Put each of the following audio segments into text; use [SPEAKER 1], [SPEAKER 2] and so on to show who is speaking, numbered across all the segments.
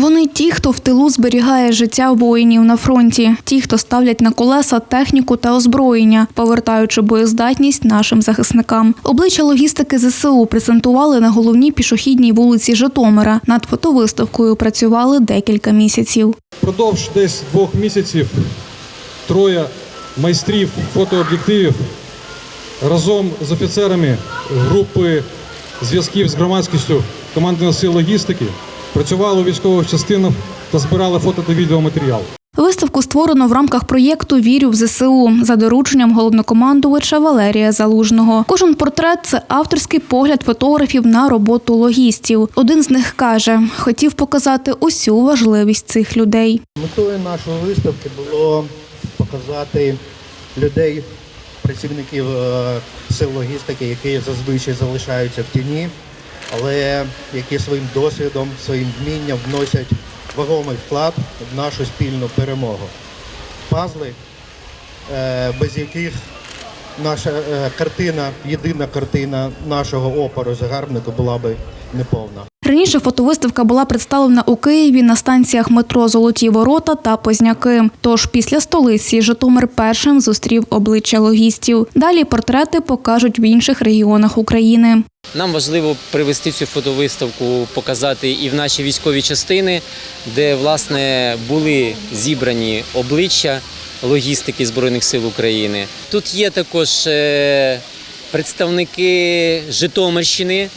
[SPEAKER 1] Вони ті, хто в тилу зберігає життя воїнів на фронті, ті, хто ставлять на колеса техніку та озброєння, повертаючи боєздатність нашим захисникам. Обличчя логістики ЗСУ презентували на головній пішохідній вулиці Житомира. Над фотовиставкою працювали декілька місяців.
[SPEAKER 2] Продовж десь двох місяців троє майстрів фотооб'єктивів разом з офіцерами групи зв'язків з громадськістю командних сил логістики працювали у військових частинах та збирали фото та відеоматеріал.
[SPEAKER 1] Виставку створено в рамках проєкту Вірю в ЗСУ за дорученням головнокомандувача Валерія Залужного. Кожен портрет це авторський погляд фотографів на роботу логістів. Один з них каже: хотів показати усю важливість цих людей.
[SPEAKER 3] Метою нашої виставки було показати людей, працівників е, сил логістики, які зазвичай залишаються в тіні, але які своїм досвідом, своїм вмінням вносять вагомий вклад в нашу спільну перемогу. Пазли, е, без яких наша е, картина, єдина картина нашого опору загарбника була би неповна.
[SPEAKER 1] Раніше фотовиставка була представлена у Києві на станціях метро Золоті Ворота та Позняки. Тож після столиці Житомир першим зустрів обличчя логістів. Далі портрети покажуть в інших регіонах України.
[SPEAKER 4] Нам важливо привести цю фотовиставку, показати і в наші військові частини, де власне були зібрані обличчя логістики Збройних сил України. Тут є також е, представники Житомирщини.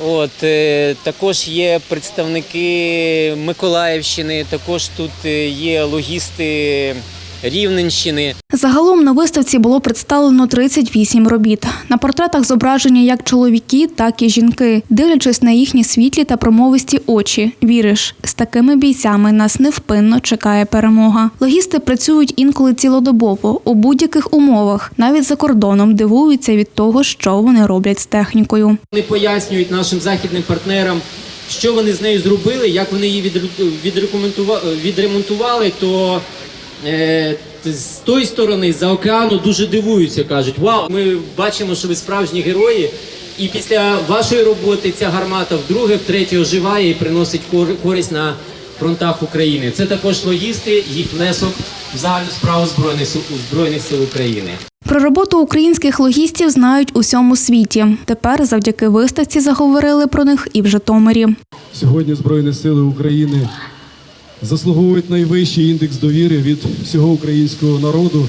[SPEAKER 4] От, е, також є представники Миколаївщини, також тут е, є логісти Рівненщини.
[SPEAKER 1] Загалом на виставці було представлено 38 робіт. На портретах зображені як чоловіки, так і жінки. Дивлячись на їхні світлі та промовисті очі, віриш, з такими бійцями нас невпинно чекає перемога. Логісти працюють інколи цілодобово у будь-яких умовах, навіть за кордоном дивуються від того, що вони роблять з технікою.
[SPEAKER 4] Вони пояснюють нашим західним партнерам, що вони з нею зробили, як вони її відре- відремонтували, то з тої сторони, з-за океану, дуже дивуються, кажуть, вау, ми бачимо, що ви справжні герої. І після вашої роботи ця гармата вдруге, втретє оживає і приносить кор- користь на фронтах України. Це також логісти, їх внесок в загальну справу Збройних сил, Збройних сил України.
[SPEAKER 1] Про роботу українських логістів знають у всьому світі. Тепер завдяки виставці заговорили про них і в Житомирі.
[SPEAKER 5] Сьогодні Збройні Сили України заслуговують найвищий індекс довіри від всього українського народу.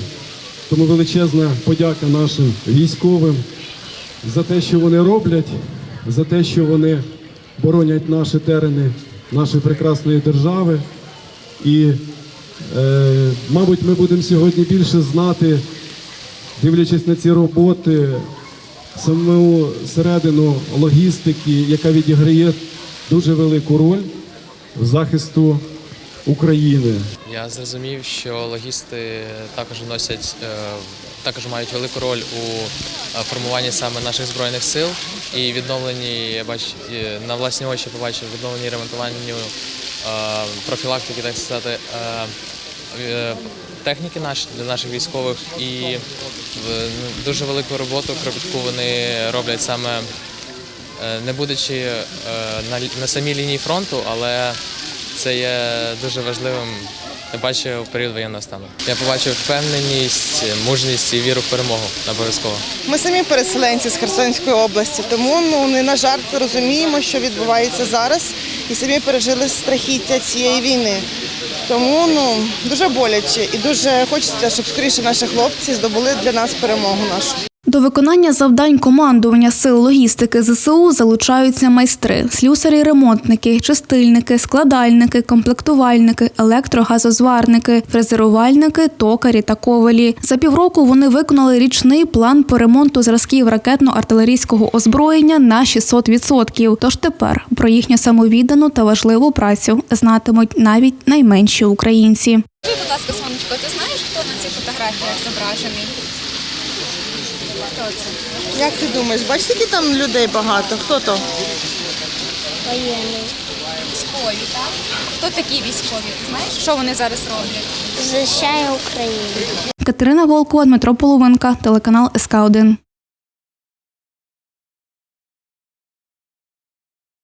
[SPEAKER 5] Тому величезна подяка нашим військовим за те, що вони роблять, за те, що вони боронять наші терени нашої прекрасної держави. І, е, мабуть, ми будемо сьогодні більше знати, дивлячись на ці роботи, саму середину логістики, яка відіграє дуже велику роль в захисту України.
[SPEAKER 6] Я зрозумів, що логісти також вносять е, також мають велику роль у е, формуванні саме наших збройних сил і відновленні я бач на власні очі побачив відновленні і ремонтуванню е, профілактики, так сказати, техніки наші для наших військових і ну, дуже велику роботу кропітку вони роблять саме не будучи на самій лінії фронту, але це є дуже важливим. Я бачив період воєнного стану. Я побачив впевненість, мужність і віру в перемогу обов'язково.
[SPEAKER 7] Ми самі переселенці з Херсонської області, тому ну не на жарт розуміємо, що відбувається зараз, і самі пережили страхіття цієї війни. Тому ну дуже боляче і дуже хочеться, щоб скоріше наші хлопці здобули для нас перемогу нашу.
[SPEAKER 1] До виконання завдань командування сил логістики ЗСУ залучаються майстри, слюсарі, ремонтники, чистильники, складальники, комплектувальники, електрогазозварники, фрезерувальники, токарі та ковалі. За півроку вони виконали річний план по ремонту зразків ракетно-артилерійського озброєння на 600%. Тож тепер про їхню самовіддану та важливу працю знатимуть навіть найменші українці.
[SPEAKER 8] Будь ласка, сонечко, ти знаєш, хто на цих фотографіях зображений? Хто це?
[SPEAKER 7] Як ти думаєш, бачиш, які там людей багато? Хто то?
[SPEAKER 8] Військові, так? Хто такі військові? Ти знаєш, що вони зараз роблять?
[SPEAKER 9] Захищає Україну.
[SPEAKER 1] Катерина Волкова, Дмитро Половинка, телеканал СК 1